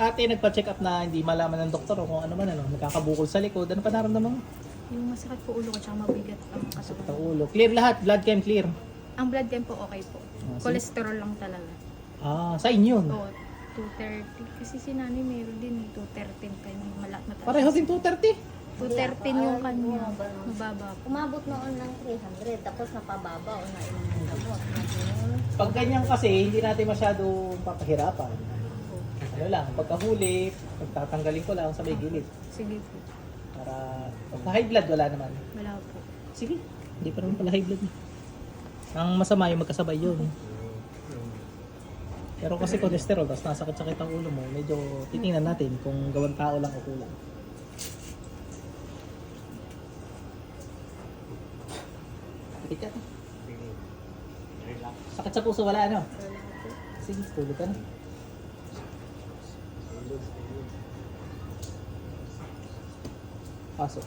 ate nagpa-check up na hindi malaman ng doktor o kung ano man ano, nagkakabukol sa likod. Ano pa naramdaman mo? Yung masakit po ulo ko tsaka mabigat ang Sa katawan. ulo. Clear lahat, blood chem clear. Ang blood chem po okay po. Ah, sige. Cholesterol lang talaga. Ah, sa inyo. Oo, 230. Kasi si nanay meron din, 213 kanya. Malak mataas. Pareho din 230. 213 yung kanya. Mababa po. Umabot noon ng 300, tapos napababa o na ilang ng gamot. Pag ganyan kasi, hindi natin masyado papahirapan. Ano lang, pagkahuli, pagtatanggalin ko lang sa may gilid. Sige po. Para, pag high blood, wala naman. Wala po. Sige, hindi pa naman pala high blood. Ang masama yung magkasabay yun. Pero kasi cholesterol, tapos nasakit-sakit ang ulo mo, medyo titingnan natin kung gawang tao lang o kulang. Sakit ka. Sakit sa puso, wala ano? Sige, tulog ka na. Pasok.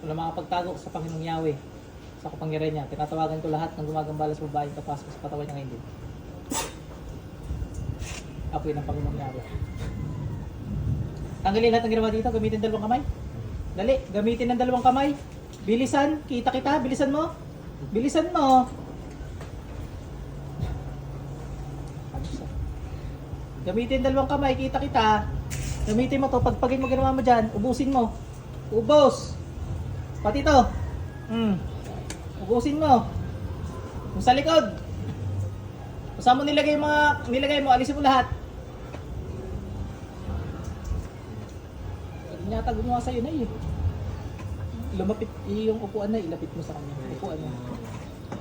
Wala makapagtago sa Panginoong Yahweh sa kapangyarihan niya. Tinatawagan ko lahat ng gumagambala sa babaeng kapasok sa katawan niya ngayon. Apoy ng Panginoong Yahweh. Tanggalin lahat ng ginawa dito. Gamitin dalawang kamay. Dali, gamitin ng dalawang kamay. Bilisan, kita kita, bilisan mo. Bilisan mo. Gamitin dalawang kamay, kita kita. Gamitin mo to, pagpagin mo ginawa mo dyan, ubusin mo. Ubos. Pati to. Hmm. Ubusin mo. Sa likod. Mo nilagay mga, nilagay mo, alisin mo lahat. Yata gumawa sa'yo na eh. Lumapit, yung upuan na, ilapit mo sa kanya. Upuan mo.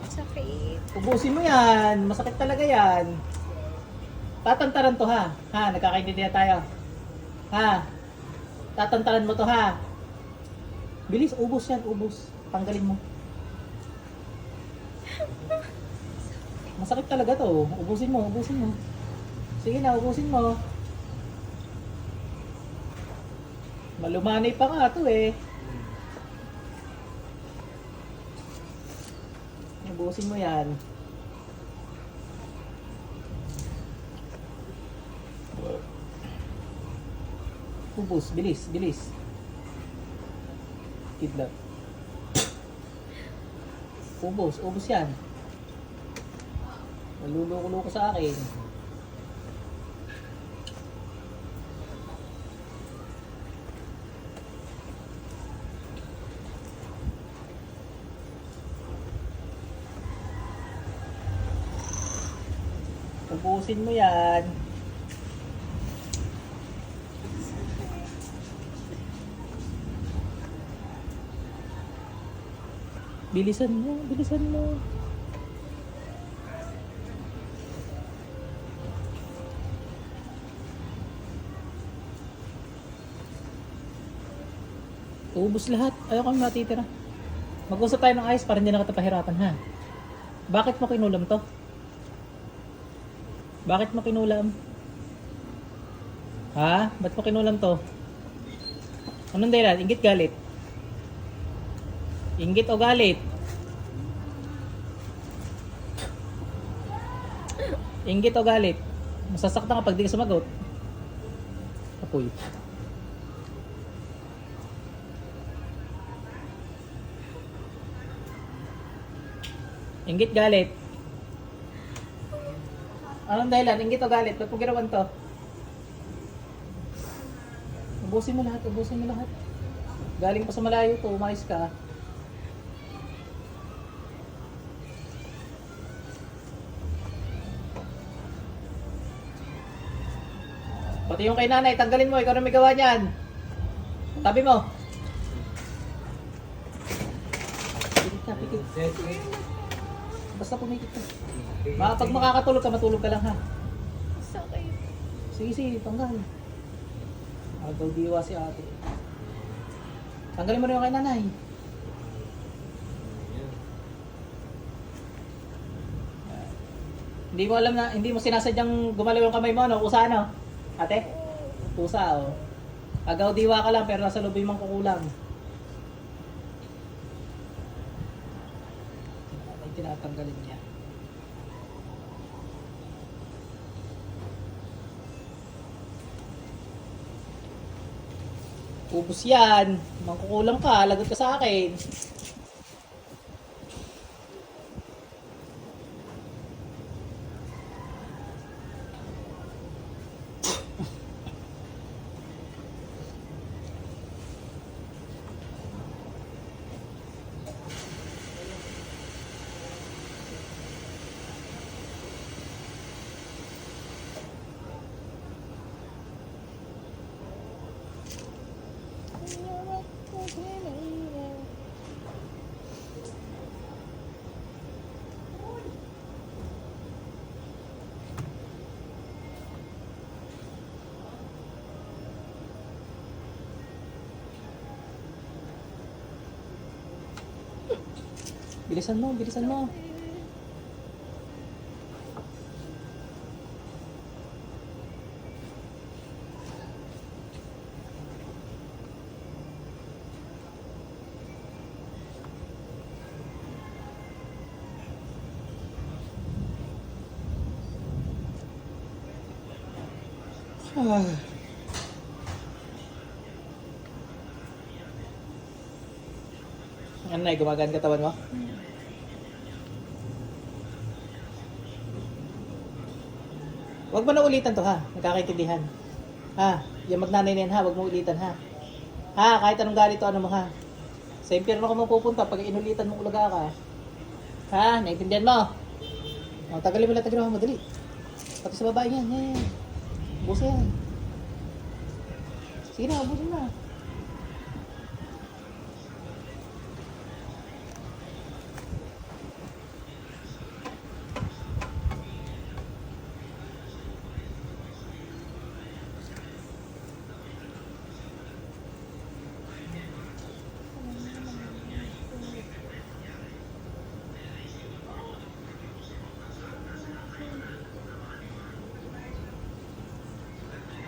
Sakit. Ubusin mo yan. Masakit talaga yan. Tatantaran to ha. Ha, nagkakaintindihan tayo. Ha. Tatantaran mo to ha. Bilis, ubos yan, ubos. Tanggalin mo. Masakit talaga to. Ubusin mo, ubusin mo. Sige na, ubusin mo. Malumanay pa nga to eh. Ubusin mo yan. Ubus, bilis, bilis. Kidlat. Ubus, ubus yan. Maluloko-loko sa akin. Ubusin mo yan. Bilisan mo, bilisan mo. Ubus lahat. Ayaw kang matitira. Mag-usap tayo ng ayos para hindi na kita pahirapan, ha? Bakit mo kinulam to? Bakit mo kinulam? Ha? Ba't mo kinulam to? Anong dahilan? Ingit galit? Ingit o galit? Ingit o galit? Masasaktan ka pag di ka sumagot. Apoy. Ingit galit? Anong dahilan? Ingit o galit? Ba't mo ginawan to? Ubusin mo lahat, ubusin mo lahat. Galing pa sa malayo to, umayos ka. Pati yung kay nanay, tanggalin mo, ikaw na may gawa niyan. Tabi mo. Pikit ka, pikit. Basta pumikit ka. Baka pag makakatulog ka, matulog ka lang ha. Sakit. Sige, sige, tanggal. Agaw diwa si ate. Tanggalin mo na yung kay nanay. Hindi mo alam na, hindi mo sinasadyang gumalaw yung kamay mo, no? Kusa, ano? Ate? Kusa, oh. Agaw diwa ka lang, pero nasa loob yung mga tinatanggalin niya. Ubus yan. Mangkukulam ka, lagot ka sa akin. Bilisan mo, bilisan mo. Ah. Ano na, gumagaan katawan mo? Huwag mo na ulitan to ha, nagkakaintindihan. Ha, yung magnanay na yan ha, huwag mo ulitan ha. Ha, kahit anong galit o ano mo ha. Sa impyerno ka mo pupunta pag inulitan mo ulaga ka. Ha, naintindihan mo? O, tagalin mo lang tagalin mo, madali. Pati sa babae yan, yan, yan. Busa yan. Sige na, ubusin na.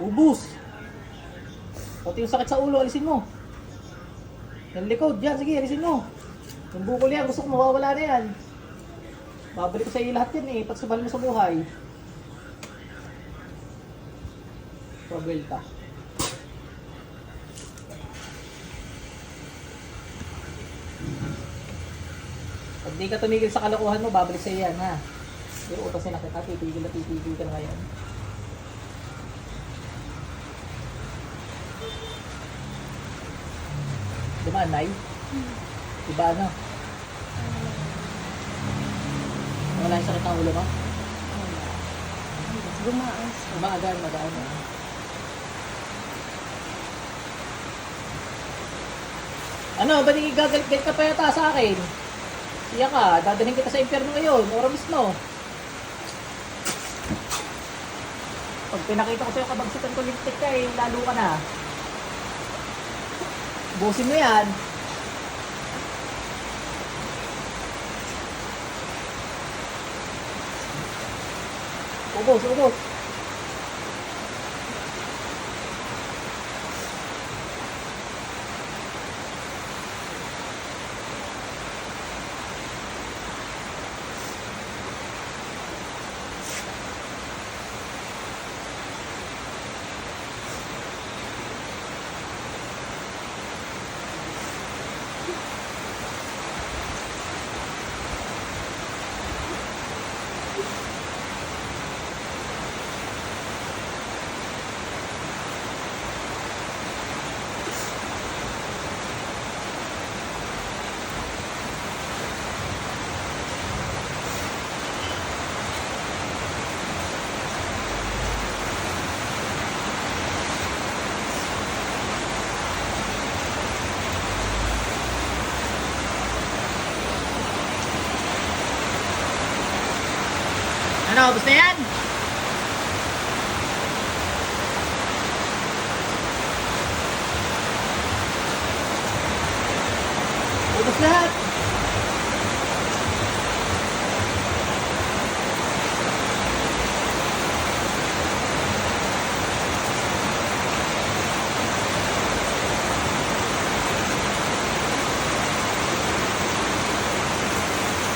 Ubus. Pati yung sakit sa ulo, alisin mo. Yung likod, yan, sige, alisin mo. Yung bukol yan, gusto ko mawawala na yan. Babalik ko sa iyo lahat yan eh, pag sumali mo sa buhay. Probelta. Pag di ka tumigil sa kalokohan mo, babalik sa iyo yan, ha? Pero utas na kita, titigil na titigil ka na ngayon. Diba, Nay? Diba, ano? Wala yung sakit ng ulo mo? Gumaas. Maagaan, magaan. ah. Ano, ba't gagalit ka pa yata sa akin? Siya ka, dadalhin kita sa impyerno ngayon, ora mismo. Pag pinakita ko sa'yo kabagsitan ko lipstick ka eh, lalo ka na. Busin mo yan. Ubos, ubos. Ano, ubos na yan? Ubos lahat.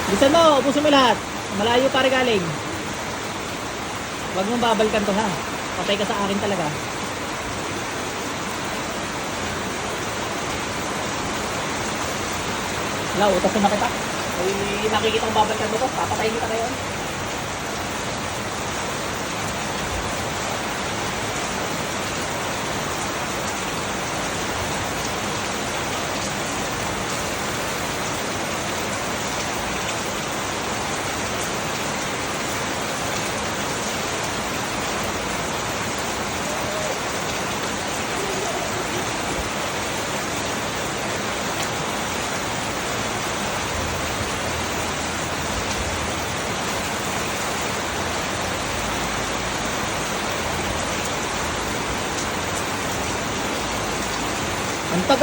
Bilisan mo, ubusin mo lahat. Malayo pa rin galing. Huwag mong babalikan to ha. Patay ka sa akin talaga. Wala, utas na kita. Ay, nakikita kong babalikan mo to. Papatayin kita ngayon.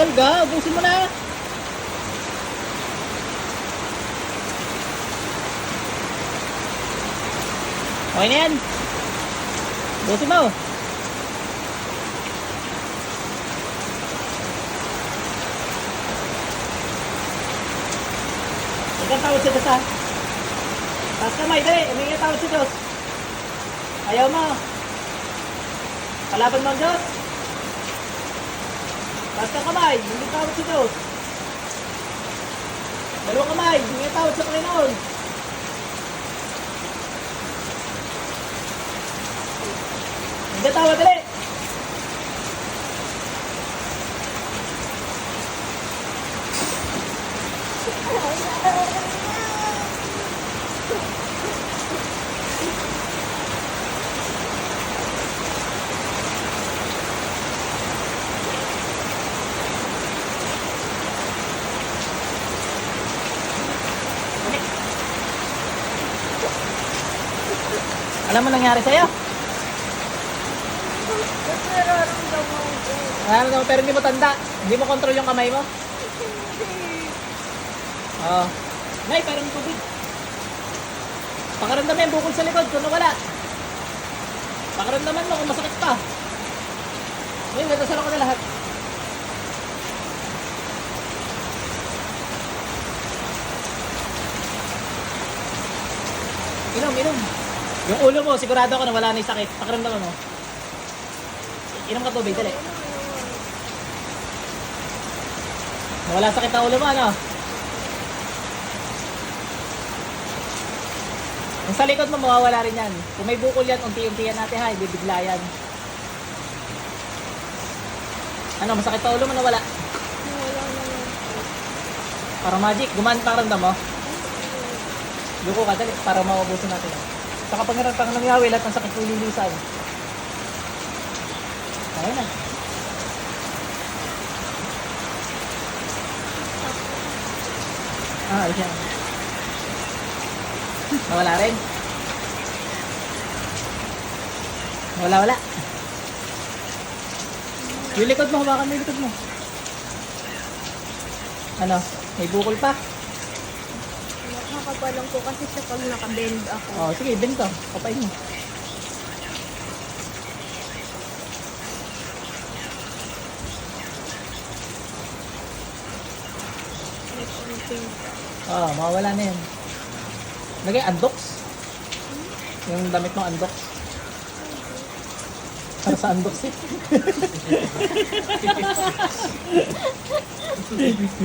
Tagal ga, ubusin mo na. Okay na yan. Ubusin mo. Kang tawad sa ha. Taas kamay, dali. Humingi tawad sa Diyos. Ayaw mo. Kalaban mo ang Diyos. Taas ka kamay, hindi tawad sa Diyos. Dalawang kamay, hindi tawad sa Panginoon. Hindi tawad, dali. Alam mo nangyari sa'yo? Nararamdaman mo, pero hindi mo tanda. Hindi mo control yung kamay mo. Oo. Nay, pero may tubig. Pakaramdaman yung bukol sa likod kung nawala. Pakaramdaman mo kung masakit pa. Ngayon, natasalo ko na lahat. Inom, inom. Yung ulo mo, sigurado ako na wala na yung sakit. Pakaramdaman mo. Inom ka tubig, dali. Wala sakit na ulo mo, ano? Yung sa likod mo, mawawala rin yan. Kung may bukol yan, unti-unti yan natin ha, ibibigla yan. Ano, masakit pa ulo mo na wala? Para magic, gumaan pa rin mo. Luko ka, dali, para maubusin natin. Sa kapangyarihan pang ng Yahweh, lahat ng sakit mo lilisan. Okay na. Ah, yan. Nawala rin. Wala, wala. Yung likod mo, hawakan mo yung likod mo. Ano? May bukol pa? Nakapalang ko kasi siya pag nakabend ako. Oh, sige, bento. Kapay mo. Oh, mawawala na yan. Lagay, andox. Yung damit mo, andox. Para sa andox eh.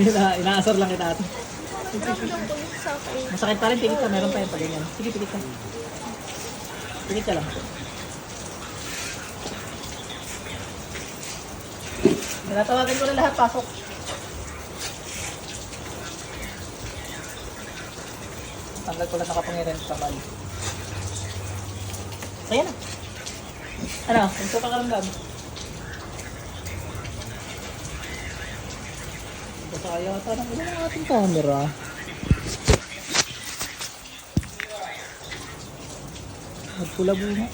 Ina, inaasar lang kita ate. Masakit pa rin, pikit ka. Meron pa yung pag ganyan. Sige, pikit ka. Pikit ka lang. Tinatawagan ko na lahat, pasok. Tanggal ko lang sa kapangyarihan sa bali. Kaya na. Ano? Kung sa pakaramdam. Kaya ata ng ilan ang ating camera. Nagpula bunga.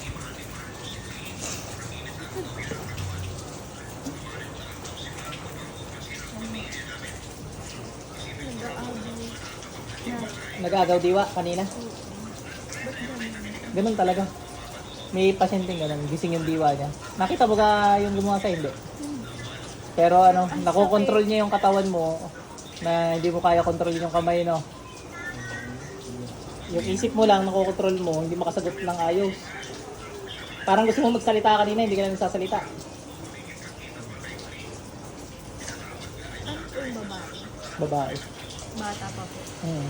Nag-agaw diwa kanina. Ganun talaga. May pasyenteng ganun, gising yung diwa niya. Nakita mo ka yung gumawa sa hindi? Pero ano, nakokontrol niya yung katawan mo na hindi mo kaya kontrolin yung kamay, no? Yung isip mo lang, nakokontrol mo, hindi makasagot ng ayos. Parang gusto mo magsalita kanina, hindi ka na nagsasalita. Ano po yung babae? Babae. Bata pa po. Hmm.